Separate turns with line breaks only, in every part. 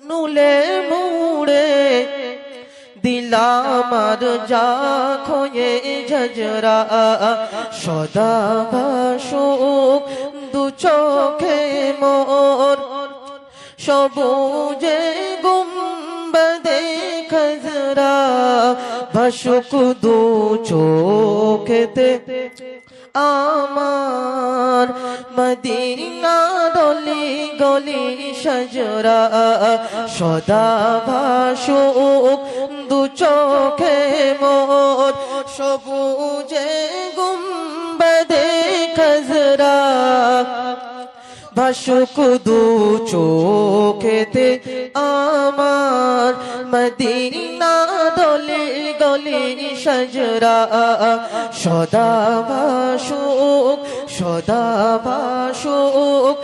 নুলে মুড়ে দিলামার যা খোয়ে ঝজরা সদা ভাসুক দু চোখে মোর। সবুজে গুম্বদে খজরা ভাসুক দু চোখেতে আমার মদিনা দলি গলি সজরা সদা ভাসুক দু চোখে মোর সবুজে গুম্বদে খজরা ভাসুক দু চোখেতে আমার মদিনা দলি গলি সজরা। সদা ভাসুক সদা ভাসুক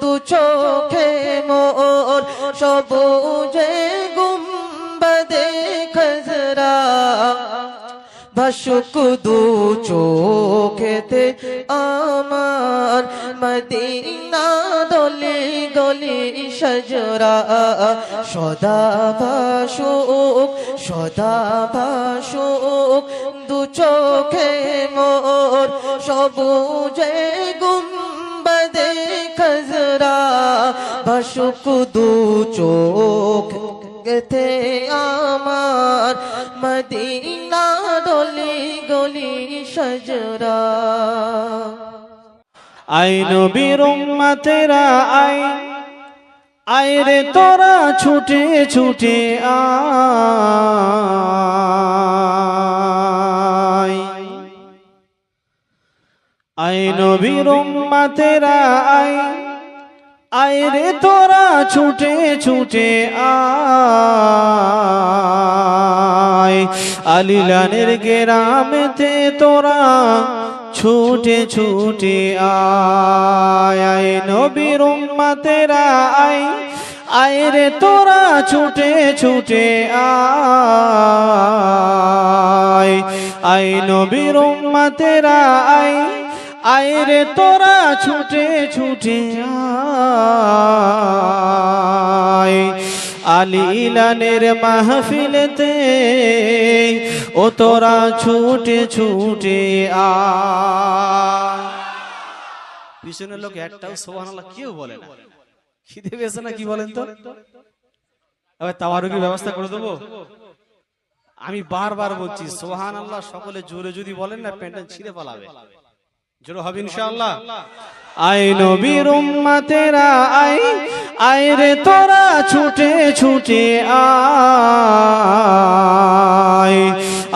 দু চোখে মোর সবুজে গুম্বদে খজরা। ভাসুক দু চোখেতে আমার মদিনা দলি গলি সজরা। সদা ভাসুক সদা ভাসুক, দু চোখে মোর সবুজে গুম্বদে খজরা। ভাসুক দু চোখ গেতে আমার মদিনা দলি গলি সজরা।
আই নবীর উম্মতেরা আই আই রে তোরা ছুটে ছুটে আয়। আই নবীর উম্মতেরা আই আই রে তোরা ছুটে ছুটে আয়। আলিলানের গেরামেতে তোরা ছুটে ছুটে আয় নবীর উম্মতেরা আয়। আয় রে তোরা ছুটে ছুটে আয়। আয় নবীর উম্মতেরা আয়। আয় রে তোরা ছুটে ছুটে আয়। আলিলানের মাহফিলেতে, ও তোরা ছুটে ছুটে আয় পিছনের লোক একটাও সোহানাল্লাহ কেউ বলে না। খিদে পেয়েছে না কি বলেন তো? এবার তাওয়ারুকির ব্যবস্থা করে দেবো। আমি বারবার বলছি সোহান আল্লাহ সকলে জোরে যদি বলেন না প্যান্টেন ছিঁড়ে পালাবে। জোরে হবে ইনশাআল্লাহ। আই নবীর উম্মতেরা আই আই রে তোরা ছুটে ছুটে আই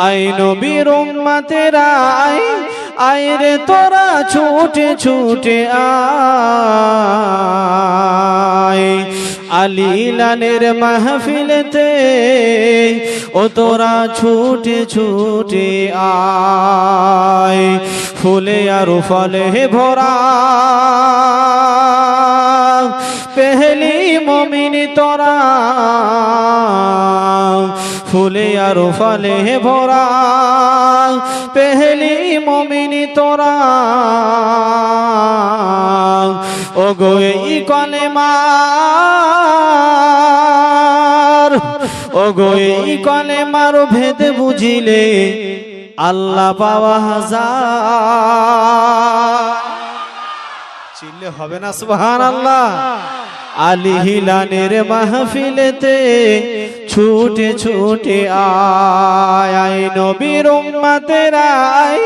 আই নবীর উম্মতেরা আই আই রে তোরা ছুটে ছুটে আয়। আলিলানের মাহফিলেতে ও তোরা ছুটে ছুটে আয়। ফুলে আর ফলে ভরা পেহলি মমিনি তোরা ফুলে আর ফলে ভরা পেহলি মমিনি তোরা। ও গো এই কলে মার ও গো এই কলে মার ভেদ বুঝিলে আল্লাহ পাওয়া হাজার। চিল্লে হবে না সুবহান আল্লাহ আলী হিলানের মাহফিলেতে ছুটে ছুটে আয় আয় নবীর উম্মতেরা আয়।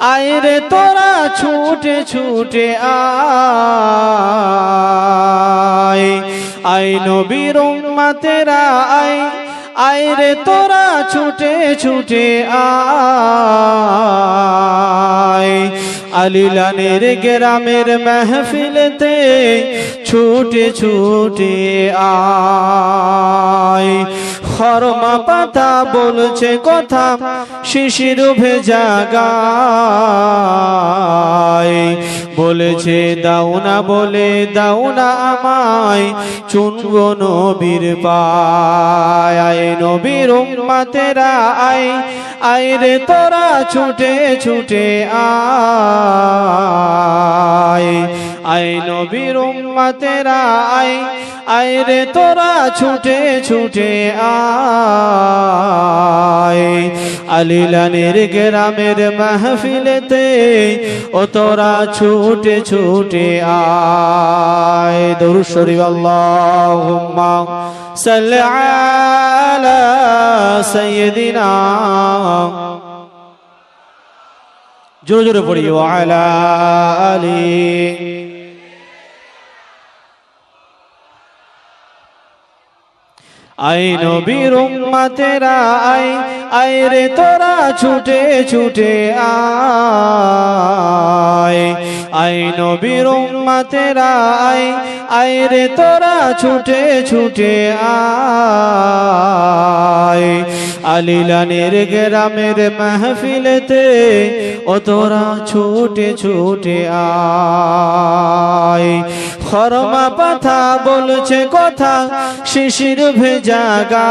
আয় রে তোরা, ছুটে ছুটে আয়। আয় নবীর উম্মতেরা আয়। আয় রে তোরা, ছুটে ছুটে আয়। আলিলানের গ্রামের মেহফিলতে ছুটে ছুটে আয়। খরমা পাতা বলছে কথা, শিশির ভেজা গায় বলেছে, দাও না বলে, দাও না আমায় চুনব নবীর পায়। নবীর উম্মাতেরা, আয় আয় রে তোরা, ছুটে ছুটে আয়। আয় নবীর উম্মাতেরা, আয় আয় রে তোরা ছুটে ছুটে আয়। আলিলানের গ্রামের মাহফিলেতে ও তোরা ছুটে ছুটে আয়। দরুদ শরীফ, আল্লাহুম্মা সাল্লি আলা সাইয়্যিদিনা। জোরে জোরে পড়ি ওয়ালা আলী। আই নবীর উম্মতেরা আই আই রে তোরা ছুটে ছুটে আয়। আই নবীর উম্মতেরা আই আই রে তোরা ছুটে ছুটে আয়। আলিলানের গ্রামের মাহফিলেতে ও তোরা ছুটে ছুটে আয়। খরমা পাথা বলছে কথা, শিশির ভেজা গায়।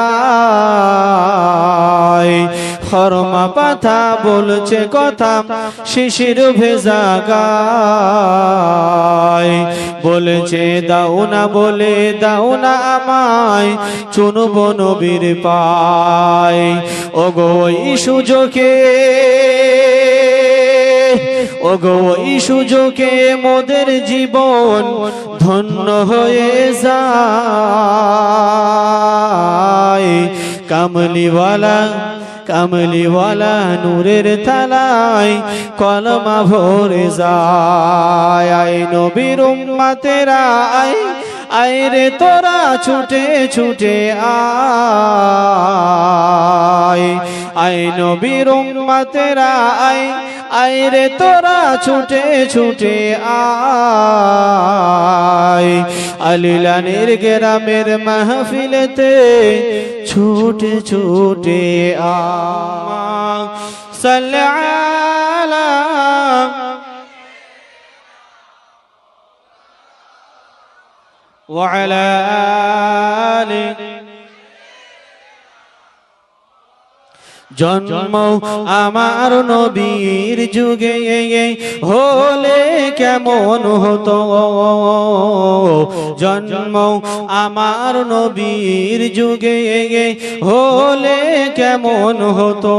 খরমা পাথা বলছে কথা, শিশির ভেজা গায়। বলেছে, দাও না বলে, দাও না আমায়, চুনব নবীর পায়। ওগো এই সুযোগে ওগো এই সুযোগে মোদের জীবন ধন্য হয়ে যায়। কামলিওয়ালা কামলিওয়ালা নূরের থালায় কলমা ভরে যায়। আই নবীর উম্মাতেরা আই আই রে তোরা, ছুটে ছুটে আয়। আই নবীর উম্মাতেরা আই আই রে তোরা ছুটে ছুটে আয় আলিলানের গ্রামের মাহফিলেতে ছুটে ছুটে আ সাল্লা وعلى آله জন্ম আমার নবীর যুগে হলে কেমন হতো? জন্ম আমার নবীর যুগে হলে কেমন হতো?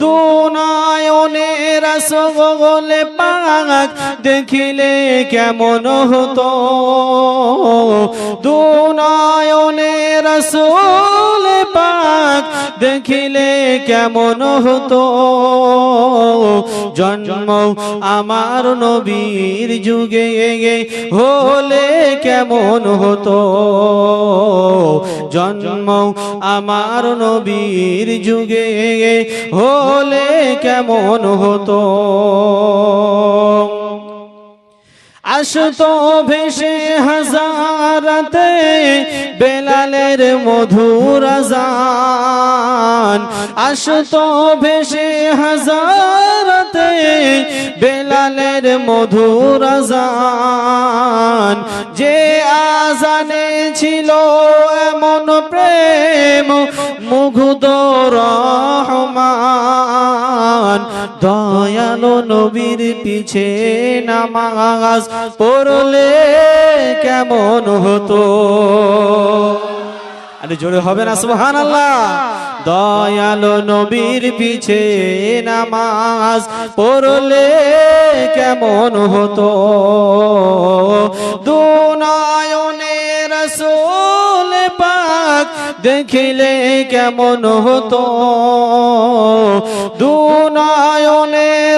দুনায়নের রসগোলে পাক দেখিলে কেমন হতো? দুনায়নের রসুল পাক দেখিলে কেমন হতো? জন্ম আমার নবীর যুগে হলে কেমন হতো? জন্ম আমার নবীর যুগে হলে কেমন হতো? আসতো ভেসে হাজারাতে বেলালের মধুর আজান। আসতো ভেসে হাজারাতে বেলালের মধুর আজান। যে আজানে ছিল এমন প্রেম, মুগ্ধ রহমান। দয়ালো নবীর পিছে নামাজ পড়লে কেমন হতো? আরে জোরে হবে না সুহান আল্লাহ দয়ালো নবীর পিছে নামাজ পড়লে কেমন হতো? দুনায়নে রসুল পাক দেখিলে কেমন হতো? দুনায়নে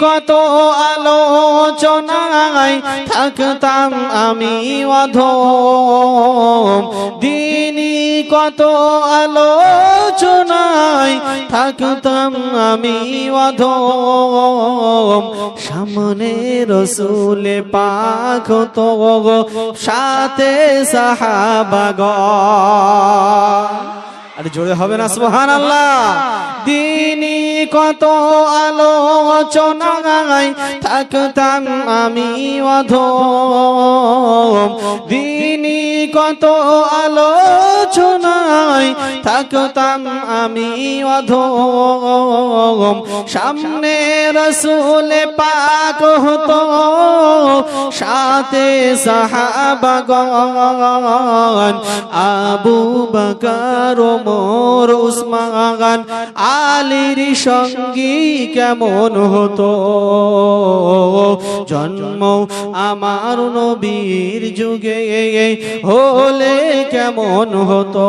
কত আলোচনায় থাকতাম আমি অধম। দিনী কত আলোচনায় থাকতাম আমি অধম। সামনে রসুলে পাক তো সাথে সাহাবাগ আরে জোরে হবে না সুহান আল্লাহ দিনই কত আলোচনায় থাকতাম আমি অধম। দিনই কত আলোচনায় থাকতাম আমি অধম। সামনে রসুলে পাক হতো, সাথে সাহাবাগন আবু বকর মোর উসমান, আলীর সঙ্গী কেমন হতো? জন্ম আমার নবীর যুগে হলে কেমন হতো?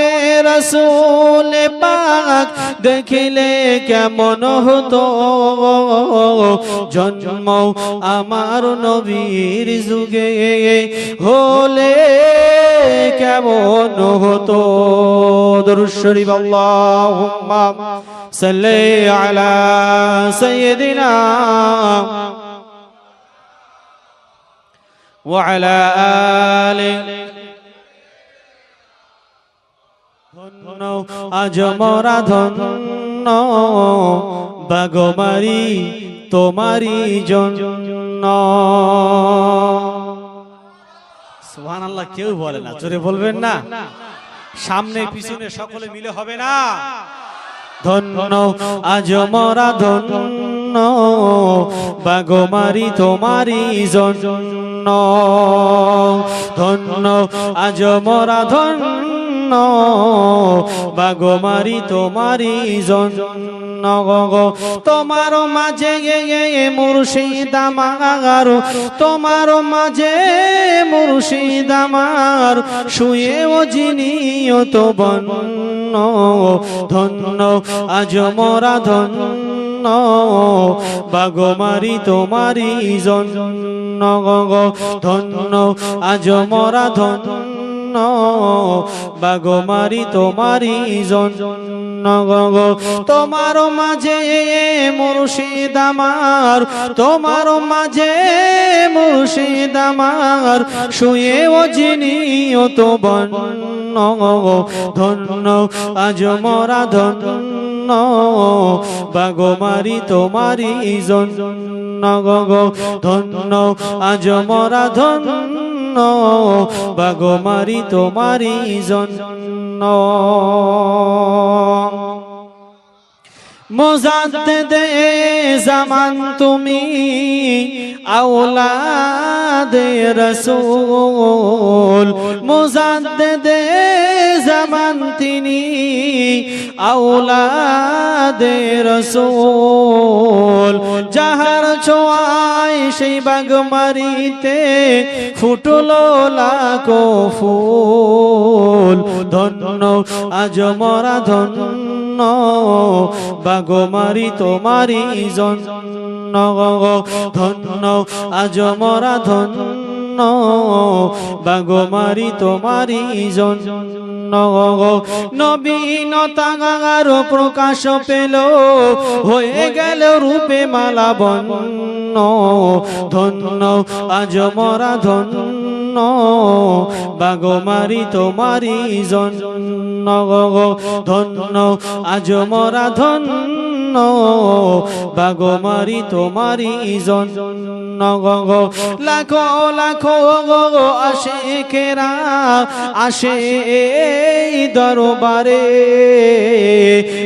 রসুল পাক দেখিলে কেমন হতো জন্ম আমার নবীর যুগে হলে কেমন হতো দরুশ্বরী আল্লাহুম্মা সাল্লি আলা সাইয়্যিদিনা وعلى آله আজ মরা ধন্য বাগমারি তোমারি জন্য। সুবহান আল্লাহ কেউ বলে না, জোরে বলবেন না। সামনে পিছনে সকলে মিলে হবে না। ধন্য, আজ মরা ধন্য বাগমারি তোমারি জন্য। ধন্য, আজ মরা ধন্য বাগমারি তোমারি জন্য তোমার মাঝে মুর্শিদ আমার। তোমার মাঝে মুর্শিদ আমার। শুয়ে ও জিনিও তো বন্য। ধন্য, আজ মরা ধন্য। বাগমারি তোমারি জন্য ধন্য, আজ মরা ধন্য। বাগমারি তোমারি জন্য তোমার মাঝে মুর্শিদ আমার, তোমার মাঝে মুর্শিদ আমার। শুয়ে ও জিনিও তো বন্য ধন্য, আজ মরা ধন্য। বাগমারি তোমারি জন্য ধন্য, আজ মরা ধন্য। বাগমারি তোমারি জন্য। দে জামান তুমি আওলাদে রসুল। জামান তিনি আওলাদে রসুল। যাহার ছোঁয়ায় সেই বাগমারিতে ফুটলো লাখো ফুল। ধন্য, আজ মরা ধন্য, বাগমারি তোমারি জন্য। ধন্য, আজ মরা ধন্য বাগমারি তোমারি জন্য। নবীনতাগার প্রকাশ পেল। হয়ে গেল রূপে মালা বন্য ধন্য, আজ মরা ধন্য। বাগমারি তোমারি জন্য। ধন্য, আজ মরা ধন্য। বাগমারি তোমারি জন্য। লাখো লাখো লাখ কেরা আসে এই দরবারে।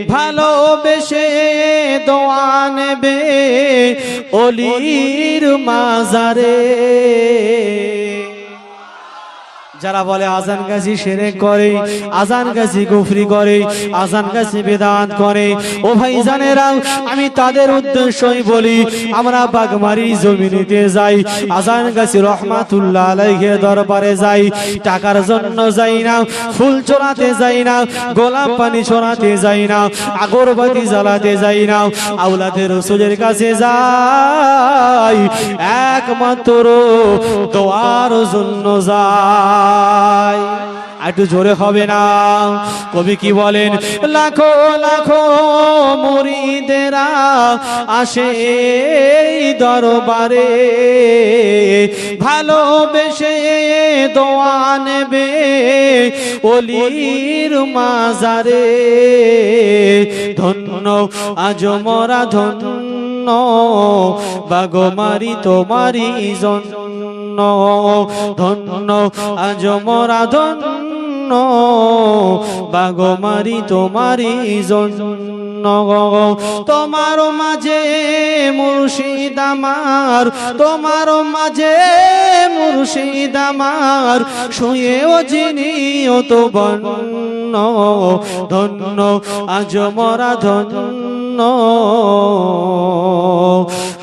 ভালোবেসে দোয়া নেবে অলির মাজারে। যারা বলে আজান গাছি সেরে করে, আজান গাছি গুফরি করে, আজান গাছি বেদাত করে, ও ভাই জানেরা আমি তাদের উদ্দেশ্যই বলি, আমরা বাগমারি জমিনিতে যাই, আজান গাছি রহমাতুল্লাহ আলাইহি দরবারে যাই, টাকার জন্য যাই না, ফুল চড়াতে যাই না, গোলাপ পানি ছড়াতে যাই না, আগরবাতি জ্বালাতে যাই না আউলাদের রসুলের কাছে যাই একমাত্র দোয়ার জন্য যাই। একটু জোরে হবে না? কবি কি বলেন? লাখো লাখো মুরিদেরা আসে দরবারে, ভালোবেসে দোয়া নেবে অলির মাজারে। ধন্য আজ মরা ধন্য বাগমারি তোমারি জন্য। ধন্য, আজ মরা ধন্য। বাগমারি তোমারি জন্য। তোমার মাঝে মুর্শিদ আমার, তোমার মাঝে মুর্শিদ আমার, শুয়েও যিনি তো বন্য। ধন্য, আজ মরা ধন্য।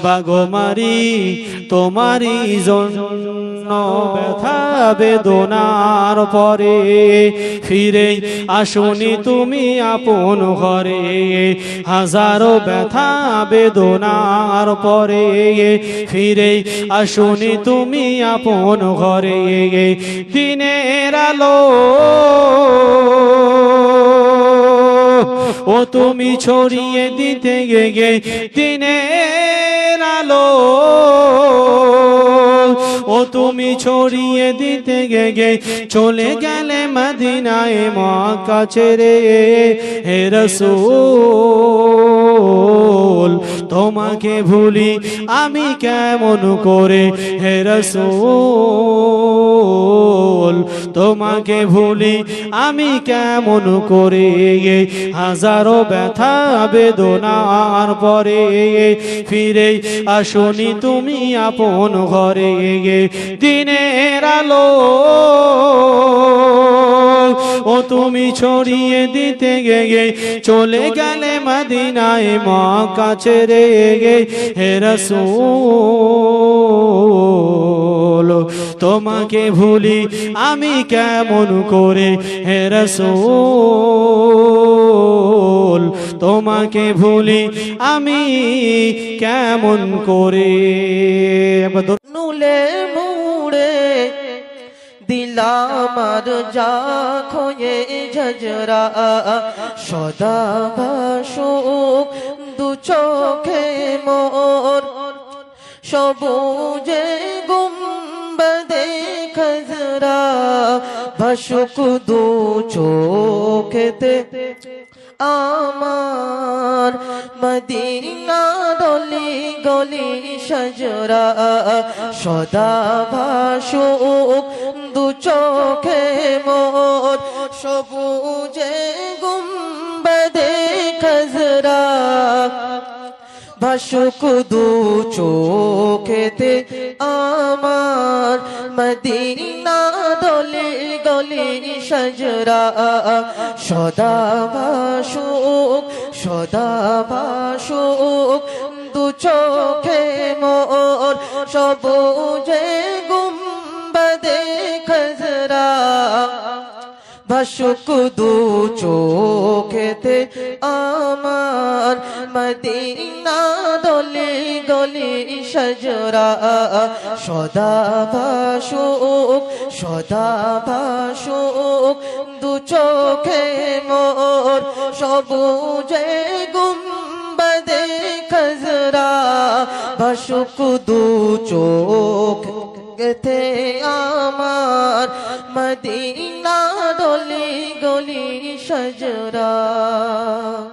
বাগমারি তোমারি জন্য ব্যথা, বেদনার পরে ফিরে আসুনি তুমি আপন ঘরে। হাজারো ব্যথা, বেদনার পরে ফিরে আসুনি তুমি আপন ঘরে। দিনের আলো ও তুমি ছড়িয়ে দিতে গে গে দিনের আলো। ও তুমি ছড়িয়ে দিতে গে গে চলে গেলে মদিনায় মা কাছে রে হে রসুল, তোমাকে ভুলি আমি কেমন করে? হে রসুল তোমাকে ভুলি আমি কেমন করে হাজারো ব্যথা, বেদনার পরে ফিরে আসনি তুমি আপন ঘরে দিনের আলো। ও তুমি ছড়িয়ে দিতে গে চলে গেলে মদিনায় মা কাছে রে গে হে তোমাকে ভুলি আমি কেমন করে? হে রসুল, তোমাকে ভুলি আমি কেমন করে?
নুলে মুড়ে দিলামার যা খোয়ে ঝজরা সদা ভাসুক দু চোখে মোর। সবুজে গুম্বদে খজরা ভাসুক দু চোখেতে আমার মদিনা দলি গলি সজরা সদা ভাসুক দু চোখে মোর সবুজে গুম্বদে খজরা ভাসুক দু চোখেতে আমার মদিনা দলে গলি সজরা। সদা ভাসুক সদা ভাসুক দু চোখে মোর সবুজে গুম্বদে খজরা। ভাসুক দু চোখেতে আমার মদিনা দলি গলি সজরা। সদা ভাসুক সদা ভাসুক দু চোখে মোর সবুজে গুম্বদে খজরা। ভাসুক দু চোখ গেতে আমার মদিনা ডলি গলি সজরা